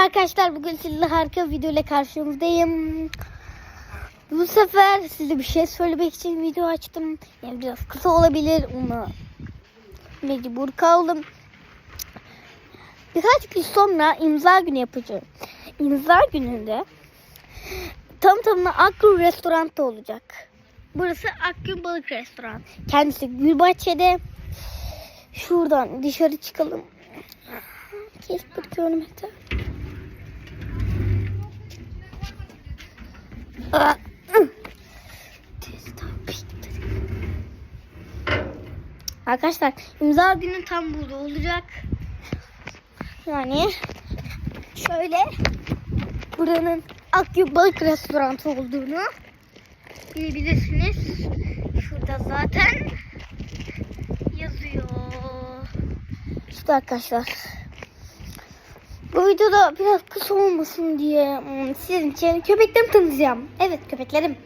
Arkadaşlar bugün sizlerle harika bir video ile karşınızdayım. Bu sefer size bir şey söylemek için video açtım. Yani biraz kısa olabilir ama mecbur kaldım. Birkaç gün sonra imza günü yapacağım. İmza gününde tam tamına Akgün restoranda olacak. Burası Akgün Balık Restoran. Kendisi Gülbahçe'de. Şuradan dışarı çıkalım. Kilometre. Aa, Arkadaşlar imza günü tam burada olacak. Yani şöyle buranın Akgün Balık Restoranı olduğunu bilebilirsiniz. Şurada zaten yazıyor. İşte arkadaşlar. Videoda biraz kısa olmasın diye hmm, sizin için köpeklerimi tanıtacağım. Evet köpeklerim.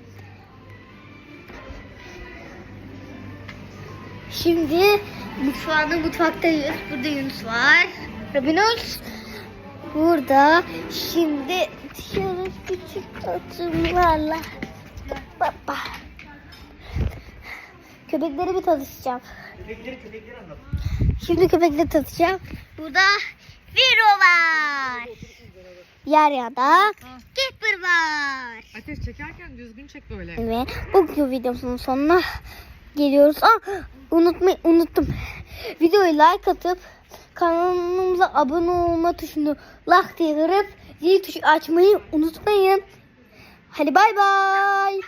Şimdi mutfağında mutfaktayız. Burada Yunus var. Robinus. Burada şimdi dışarı küçük atımlarla Baba. Köpekleri bir tanışacağım. Köpekleri köpekleri anlat. Şimdi köpekleri tanıtacağım. Burada Viro var. Yer yanda Kipper var. Ateş çekerken düzgün çek böyle. Ve bugünkü videomuzun sonuna geliyoruz. Aa, unutmayı unuttum. Videoyu like atıp kanalımıza abone olma tuşunu like diye kırıp zil tuşu açmayı unutmayın. Hadi bay bay.